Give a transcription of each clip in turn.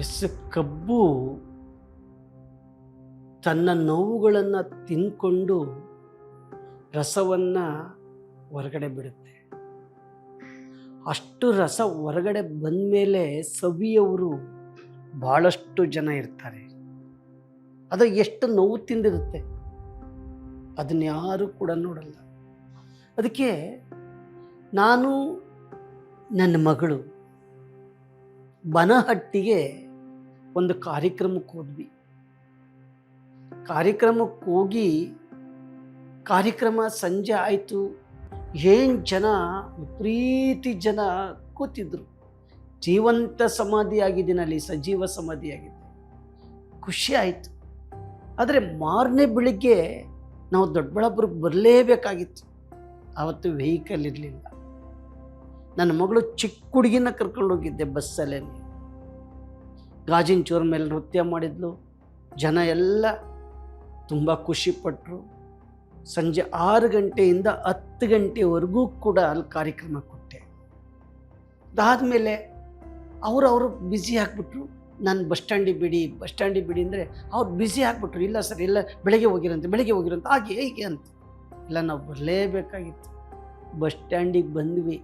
S ಕಬ್ಬು ತನ್ನ ನೋವುಗಳನ್ನು ತಿನ್ಕೊಂಡು ರಸವನ್ನು ಹೊರಗಡೆ ಬಿಡುತ್ತೆ. ಅಷ್ಟು ರಸ ಹೊರಗಡೆ ಬಂದ ಮೇಲೆ ಸವಿಯವರು ಭಾಳಷ್ಟು ಜನ ಇರ್ತಾರೆ. ಅದು ಎಷ್ಟು ನೋವು ತಿಂದಿರುತ್ತೆ? ಅದನ್ನ ಯಾರು ಕೂಡ ನೋಡಲ್ಲ. ಅದಕ್ಕೆ ನಾನು ನನ್ನ ಮಗಳು ಬನಹಟ್ಟಿಗೆ ಒಂದು ಕಾರ್ಯಕ್ರಮಕ್ಕೆ ಹೋದ್ವಿ. ಕಾರ್ಯಕ್ರಮಕ್ಕೆ ಹೋಗಿ ಕಾರ್ಯಕ್ರಮ ಸಂಜೆ ಆಯಿತು. ಏನು ಜನ, ವಿಪರೀತಿ ಜನ ಕೂತಿದ್ರು. ಜೀವಂತ ಸಮಾಧಿ ಆಗಿದ್ದೀನಿ ಅಲ್ಲಿ, ಸಜೀವ ಸಮಾಧಿ ಆಗಿದೆ ಖುಷಿ ಆಯಿತು. ಆದರೆ ಮಾರನೇ ಬೆಳಿಗ್ಗೆ ನಾವು ದೊಡ್ಡಬಳ್ಳಾಪುರಕ್ಕೆ ಬರಲೇಬೇಕಾಗಿತ್ತು. ಆವತ್ತು ವೆಹಿಕಲ್ ಇರಲಿಲ್ಲ. ನನ್ನ ಮಗಳು ಚಿಕ್ಕ ಹುಡುಗಿನ ಕರ್ಕೊಂಡು ಹೋಗಿದ್ದೆ ಬಸ್ಸಲ್ಲೇ. ಗಾಜಿನ ಚೂರ ಮೇಲೆ ನೃತ್ಯ ಮಾಡಿದ್ಲು. ಜನ ಎಲ್ಲ ತುಂಬ ಖುಷಿಪಟ್ಟರು ಸಂಜೆ ಆರು ಗಂಟೆಯಿಂದ ಹತ್ತು ಗಂಟೆವರೆಗೂ ಕೂಡ ಅಲ್ಲಿ ಕಾರ್ಯಕ್ರಮ ಕೊಟ್ಟೆ. ಅದಾದಮೇಲೆ ಅವರು ಅವರು ಬ್ಯುಸಿ ಆಗಿಬಿಟ್ರು. ನಾನು ಬಸ್ ಸ್ಟ್ಯಾಂಡಿಗೆ ಬಿಡಿ, ಬಸ್ ಸ್ಟ್ಯಾಂಡಿಗೆ ಬಿಡಿ ಅಂದರೆ ಅವ್ರು ಬ್ಯುಸಿ ಆಗಿಬಿಟ್ರು. ಇಲ್ಲ ಸರ್, ಇಲ್ಲ, ಬೆಳಗ್ಗೆ ಹೋಗಿರಂತೆ ಬೆಳಗ್ಗೆ ಹೋಗಿರಂತೆ. ಹಾಗೆ, ಹೇಗೆ ಅಂತ. ಇಲ್ಲ, ನಾವು ಬರಲೇಬೇಕಾಗಿತ್ತು. ಬಸ್ ಸ್ಟ್ಯಾಂಡಿಗೆ ಬಂದ್ವಿ.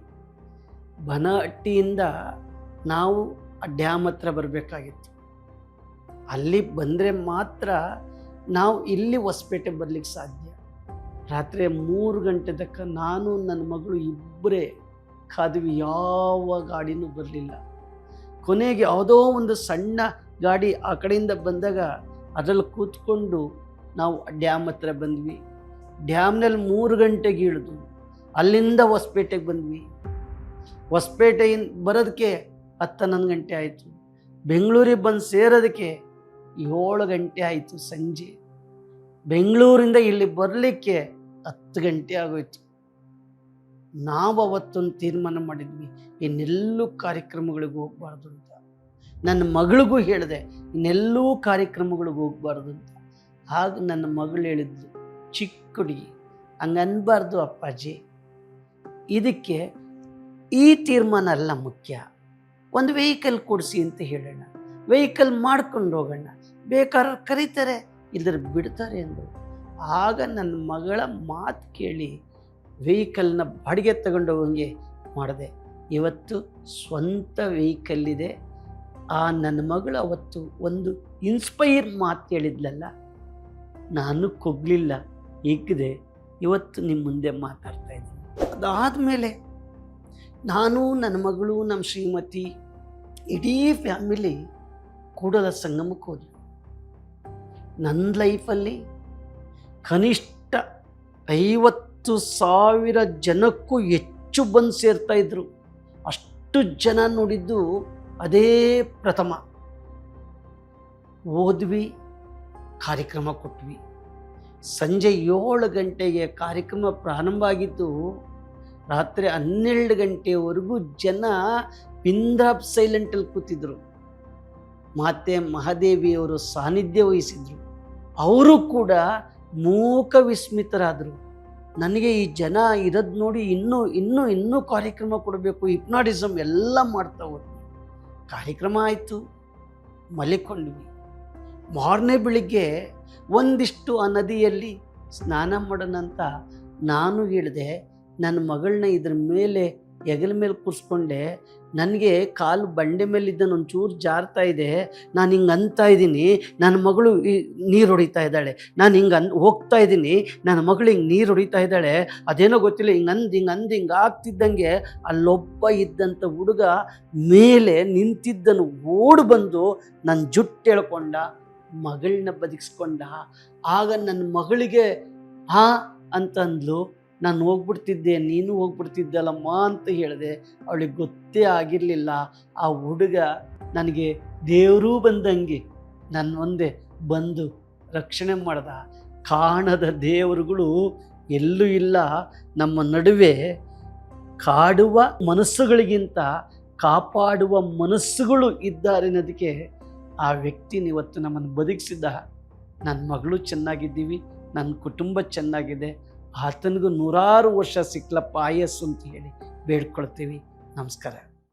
ಬನಹಟ್ಟಿಯಿಂದ ನಾವು ಆ ಡ್ಯಾಮ್ ಹತ್ರ ಬರಬೇಕಾಗಿತ್ತು. ಅಲ್ಲಿ ಬಂದರೆ ಮಾತ್ರ ನಾವು ಇಲ್ಲಿ ಹೊಸಪೇಟೆ ಬರಲಿಕ್ಕೆ ಸಾಧ್ಯ. ರಾತ್ರಿ ಮೂರು ಗಂಟೆ ತಕ್ಕ ನಾನು, ನನ್ನ ಮಗಳು ಇಬ್ಬರೇ ಕಾದ್ವಿ, ಯಾವ ಗಾಡಿನೂ ಬರಲಿಲ್ಲ. ಕೊನೆಗೆ ಯಾವುದೋ ಒಂದು ಸಣ್ಣ ಗಾಡಿ ಆ ಕಡೆಯಿಂದ ಬಂದಾಗ ಅದರಲ್ಲಿ ಕೂತ್ಕೊಂಡು ನಾವು ಡ್ಯಾಮ್ ಹತ್ರ ಬಂದ್ವಿ. ಡ್ಯಾಮ್ನಲ್ಲಿ ಮೂರು ಗಂಟೆಗೆ ಇಳಿದು ಅಲ್ಲಿಂದ ಹೊಸಪೇಟೆಗೆ ಬಂದ್ವಿ. ಹೊಸಪೇಟೆಯಿಂದ ಬರೋದಕ್ಕೆ ಹತ್ತು ಹನ್ನೊಂದು ಗಂಟೆ ಆಯಿತು. ಬೆಂಗಳೂರಿಗೆ ಬಂದು ಸೇರೋದಕ್ಕೆ ಏಳು ಗಂಟೆ ಆಯಿತು ಸಂಜೆ. ಬೆಂಗಳೂರಿಂದ ಇಲ್ಲಿ ಬರಲಿಕ್ಕೆ ಹತ್ತು ಗಂಟೆ ಆಗೋಯ್ತು. ನಾವು ಅವತ್ತೊಂದು ತೀರ್ಮಾನ ಮಾಡಿದ್ವಿ, ಇನ್ನೆಲ್ಲೂ ಕಾರ್ಯಕ್ರಮಗಳಿಗೆ ಹೋಗಬಾರ್ದು ಅಂತ. ನನ್ನ ಮಗಳಿಗೂ ಹೇಳಿದೆ, ಇನ್ನೆಲ್ಲೂ ಕಾರ್ಯಕ್ರಮಗಳಿಗೆ ಹೋಗಬಾರ್ದು ಅಂತ. ಆಗ ನನ್ನ ಮಗಳು ಹೇಳಿದ್ದು ಚಿಕ್ಕುಡಿ ಹಂಗೆ ಅನ್ನಬಾರ್ದು ಅಪ್ಪಾಜಿ. ಇದಕ್ಕೆ ಈ ತೀರ್ಮಾನ ಅಲ್ಲ ಮುಖ್ಯ. ಒಂದು ವೆಹಿಕಲ್ ಕೊಡಿಸಿ ಅಂತ ಹೇಳೋಣ. ವೆಹಿಕಲ್ ಮಾಡ್ಕೊಂಡು ಹೋಗೋಣ. ಬೇಕಾದ್ರೆ ಕರೀತಾರೆ ಇಲ್ಲದ್ರೆ ಬಿಡ್ತಾರೆ ಅಂದರು. ಆಗ ನನ್ನ ಮಗಳ ಮಾತು ಕೇಳಿ ವೆಹಿಕಲ್ನ ಬಾಡಿಗೆ ತಗೊಂಡು ಹೋಗಂಗೆ ಮಾಡಿದೆ. ಇವತ್ತು ಸ್ವಂತ ವೆಹಿಕಲ್ ಇದೆ. ಆ ನನ್ನ ಮಗಳು ಅವತ್ತು ಒಂದು ಇನ್ಸ್ಪೈರ್ ಮಾತು ಹೇಳಿದ್ಲಲ್ಲ, ನಾನು ಕೊಗ್ಲಿಲ್ಲ. ಇಗ್ದೆ ಇವತ್ತು ನಿಮ್ಮ ಮುಂದೆ ಮಾತಾಡ್ತಾ ಇದ್ದೀನಿ. ಅದಾದಮೇಲೆ ನಾನು ನನ್ನ ಮಗಳು ನಮ್ಮ ಶ್ರೀಮತಿ ಇಡೀ ಫ್ಯಾಮಿಲಿ ಕೂಡಲ ಸಂಗಮಕ್ಕೆ ಹೋದ್ವಿ. ನನ್ನ ಲೈಫಲ್ಲಿ ಕನಿಷ್ಠ ಐವತ್ತು ಸಾವಿರ ಜನಕ್ಕೂ ಹೆಚ್ಚು ಬಂದು ಸೇರ್ತಾ ಇದ್ರು. ಅಷ್ಟು ಜನ ನೋಡಿದ್ದು ಅದೇ ಪ್ರಥಮ. ಓದ್ವಿ, ಕಾರ್ಯಕ್ರಮ ಕೊಟ್ವಿ. ಸಂಜೆ ಏಳು ಗಂಟೆಗೆ ಕಾರ್ಯಕ್ರಮ ಪ್ರಾರಂಭ ಆಗಿದ್ದು ರಾತ್ರಿ ಹನ್ನೆರಡು ಗಂಟೆವರೆಗೂ ಜನ ಪಿಂದ್ರಾಪ್ ಸೈಲೆಂಟಲ್ಲಿ ಕೂತಿದ್ರು. ಮಾತೆ ಮಹಾದೇವಿಯವರು ಸಾನ್ನಿಧ್ಯ ವಹಿಸಿದ್ರು. ಅವರು ಕೂಡ ಮೂಕ ವಿಸ್ಮಿತರಾದರು. ನನಗೆ ಈ ಜನ ಇರೋದು ನೋಡಿ ಇನ್ನೂ ಇನ್ನೂ ಇನ್ನೂ ಕಾರ್ಯಕ್ರಮ ಕೊಡಬೇಕು ಹಿಪ್ನಾಟಿಸಮ್ ಎಲ್ಲ ಮಾಡ್ತಾ ಹೋದ್ವಿ ಕಾರ್ಯಕ್ರಮ ಆಯಿತು. ಮಲಿಕೊಂಡ್ವಿ ಮಾರನೇ ಬೆಳಿಗ್ಗೆ ಒಂದಿಷ್ಟು ಆ ನದಿಯಲ್ಲಿ ಸ್ನಾನ ಮಾಡೋಣ ಅಂತ ನಾನು ಹೇಳಿದೆ ನನ್ನ ಮಗಳನ್ನ ಇದ್ರ ಮೇಲೆ ಹೆಗಲ ಮೇಲೆ ಕೂರಿಸ್ಕೊಂಡೆ ನನಗೆ ಕಾಲು ಬಂಡೆ ಮೇಲಿದ್ದ ಒಂಚೂರು ಜಾರ್ತಾ ಇದೆ, ನಾನು ಹಿಂಗೆ ಅಂತಾ ಇದ್ದೀನಿ ನನ್ನ ಮಗಳು ಈ ನೀರು ಹೊಡಿತಾ ಇದ್ದಾಳೆ, ನಾನು ಹಿಂಗೆ ಅನ್ ಹೋಗ್ತಾ ಇದ್ದೀನಿ ನನ್ನ ಮಗಳು ಹಿಂಗೆ ನೀರು ಹೊಡಿತಾ ಇದ್ದಾಳೆ, ಅದೇನೋ ಗೊತ್ತಿಲ್ಲ, ಹಿಂಗೆ ಅಂದು ಹಿಂಗೆ ಅಂದು ಹಿಂಗೆ ಆಗ್ತಿದ್ದಂಗೆ ಅಲ್ಲೊಬ್ಬ ಇದ್ದಂಥ ಹುಡುಗ ಮೇಲೆ ನಿಂತಿದ್ದನು ಓಡಿ ಬಂದು ನನ್ನ ಜುಟ್ಟು ಹೇಳ್ಕೊಂಡ ಮಗಳನ್ನ ಬದುಕಿಸ್ಕೊಂಡ, ಆಗ ನನ್ನ ಮಗಳಿಗೆ, ಹಾ ಅಂತಂದ್ಲು. ನಾನು ಹೋಗ್ಬಿಡ್ತಿದ್ದೆ, ನೀನು ಹೋಗ್ಬಿಡ್ತಿದ್ದಲ್ಲಮ್ಮ ಅಂತ ಹೇಳಿದೆ, ಅವಳಿಗೆ ಗೊತ್ತೇ ಆಗಿರಲಿಲ್ಲ. ಆ ಹುಡುಗ ನನಗೆ ದೇವರೂ ಬಂದಂಗೆ ನನ್ನ ಒಂದೇ ಬಂದು ರಕ್ಷಣೆ ಮಾಡ್ದ. ಕಾಣದ ದೇವರುಗಳು ಎಲ್ಲೂ ಇಲ್ಲ. ನಮ್ಮ ನಡುವೆ ಕಾಡುವ ಮನಸ್ಸುಗಳಿಗಿಂತ ಕಾಪಾಡುವ ಮನಸ್ಸುಗಳು ಇದ್ದಾರೆ ಅನ್ನೋದಕ್ಕೆ ಆ ವ್ಯಕ್ತಿ ಇವತ್ತು ನಮ್ಮನ್ನು ಬದುಕಿಸಿದ್ದ. ನನ್ನ ಮಗಳು ಚೆನ್ನಾಗಿದ್ದೀವಿ ನನ್ನ ಕುಟುಂಬ ಚೆನ್ನಾಗಿದೆ ಆತನಿಗೂ ನೂರಾರು ವರ್ಷ ಸಿಕ್ಲಪ್ಪ ಆಯಸ್ಸು ಅಂತ ಹೇಳಿ ಬೇಡ್ಕೊಳ್ತೀವಿ. ನಮಸ್ಕಾರ.